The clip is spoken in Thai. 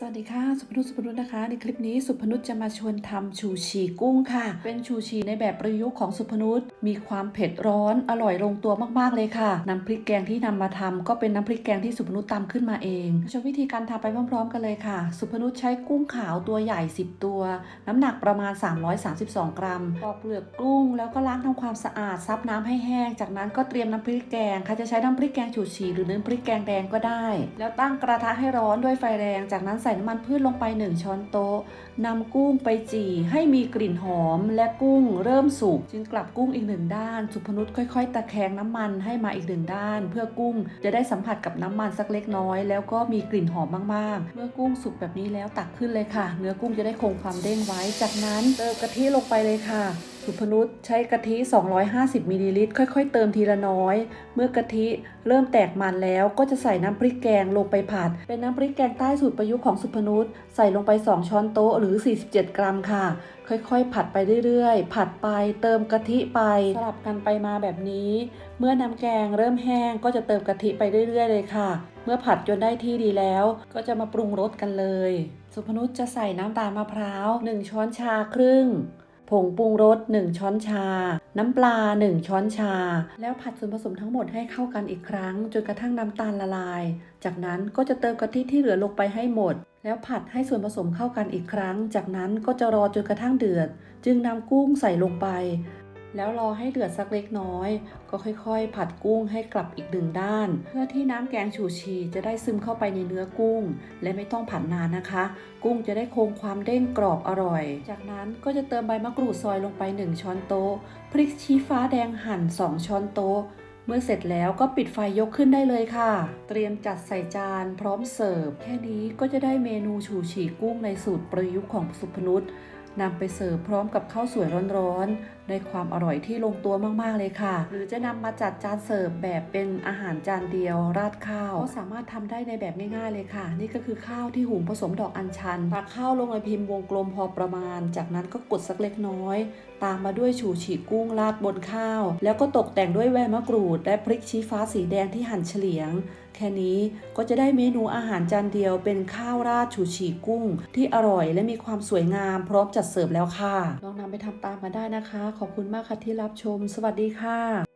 สวัสดีค่ะ สุพนุชสุพนุชนะคะ ในคลิปนี้สุพนุชจะมาชวนทำชูชีกุ้งค่ะ เป็นชูชีในแบบประยุกต์ของสุพนุชมีความเผ็ดร้อนอร่อยลงตัวมากๆเลยค่ะ น้ำพริกแกงที่นำมาทำก็เป็นน้ำพริกแกงที่สุพนุชตำขึ้นมาเองชมวิธีการทำไปพร้อมๆ กันเลยค่ะ สุพนุชใช้กุ้งขาวตัวใหญ่ 10 ตัว น้ำหนักประมาณ 332 กรัมปอกเปลือกกุ้ง แล้วก็ล้างทำความสะอาดซับน้ำให้แห้ง จากนั้นก็เตรียมน้ำพริกแกงค่ะจะใช้น้ำพริกแกงฉูดฉี่หรือน้ำพริกแกงแดงก็ได้ แล้วตั้งกระทะให้ร้อนด้วยไฟแรงจากนั้นส่น้ำมันพืชลงไป 1 ช้อนโต๊ะนำกุ้งไปจี่ให้มีกลิ่นหอมและกุ้งเริ่มสุกจึงกลับกุ้งอีกหนึ่งด้าน สุพนุชค่อยๆ ตะแคงน้ำมันให้มาอีกหนึ่งด้าน เพื่อกุ้งจะได้สัมผัสกับน้ำมันสักเล็กน้อย แล้วก็มีกลิ่นหอมมากๆ เมื่อกุ้งสุกแบบนี้แล้วตักขึ้นเลยค่ะ เนื้อกุ้งจะได้คงความเด้งไว้ จากนั้นเติมกะทิลงไปเลยค่ะ สุพนุชใช้กะทิ 250มิลลิลิตรค่อย ๆ เติมทีละน้อย เมื่อกะทิเริ่มแตกมันแล้วก็จะใส่น้ำพริกแกงลงไปผัด เป็นน้ำพริกแกงใต้สูตรประยุกต์ของสุพนุชใส่ลงไป 2 ช้อนโต๊ะหรือ 47 กรัมค่ะ ค่อยๆ ผัดไปเรื่อยๆ ผัดไปเติมกะทิไป สลับกันไปมาแบบนี้ เมื่อน้ำแกงเริ่มแห้งก็จะเติมกะทิไปเรื่อยๆ เลยค่ะ เมื่อผัดจนได้ที่ดีแล้ว ก็จะมาปรุงรสกันเลย สุพนุชจะใส่น้ำตาลมะพร้าว 1 ช้อนชาครึ่ง ผงปรุงรส 1 ช้อนชา น้ำปลา 1 ช้อนชา แล้วผัดส่วนผสมทั้งหมดให้เข้ากันอีกครั้ง จนกระทั่งน้ำตาลละลาย จากนั้นก็จะเติมกะทิที่เหลือลงไปให้หมด แล้วผัดให้ส่วนผสมเข้ากันอีกครั้ง จากนั้นก็จะรอจนกระทั่งเดือด จึงนำกุ้งใส่ลงไป แล้วรอให้เดือดสักเล็กน้อย ก็ค่อยๆ ผัดกุ้งให้กลับอีกหนึ่งด้าน เพื่อที่น้ำแกงฉูชีจะได้ซึมเข้าไปในเนื้อกุ้ง และไม่ต้องผัดนานนะคะ กุ้งจะได้คงความเด้งกรอบอร่อย จากนั้นก็จะเติมใบมะกรูดซอยลงไป 1 ช้อนโต๊ะ พริกชี้ฟ้าแดงหั่น 2 ช้อนโต๊ะ เมื่อเสร็จแล้วก็ปิดไฟยกขึ้นได้เลยค่ะ เตรียมจัดใส่จานพร้อมเสิร์ฟ แค่นี้ก็จะได้เมนูฉูฉีกุ้งในสูตรประยุกต์ของสุพนุช นำไปเสิร์ฟพร้อมกับข้าวสวยร้อนๆ ได้ความอร่อยที่ลงตัวมากๆเลยค่ะ หรือจะนำมาจัดจานเสิร์ฟแบบเป็นอาหารจานเดียว ราดข้าวก็สามารถทำได้ในแบบง่ายๆเลยค่ะ นี่ก็คือข้าวที่หุงผสมดอกอัญชันตักข้าวลงในพิมพ์วงกลมพอประมาณ จากนั้นก็กดสักเล็กน้อย ตามมาด้วยฉูฉีกุ้งราดบนข้าว แล้วก็ตกแต่งด้วยแวมะกรูด และพริกชี้ฟ้าสีแดงที่หั่นเฉลียง แค่นี้ก็จะได้เมนูอาหารจานเดียวเป็นข้าวราดฉูฉีกุ้ง ที่อร่อยและมีความสวยงามพร้อมจัดเสิร์ฟแล้วค่ะ ลองนำไปทำตามมาได้นะคะ ขอบคุณมากค่ะที่รับชม สวัสดีค่ะ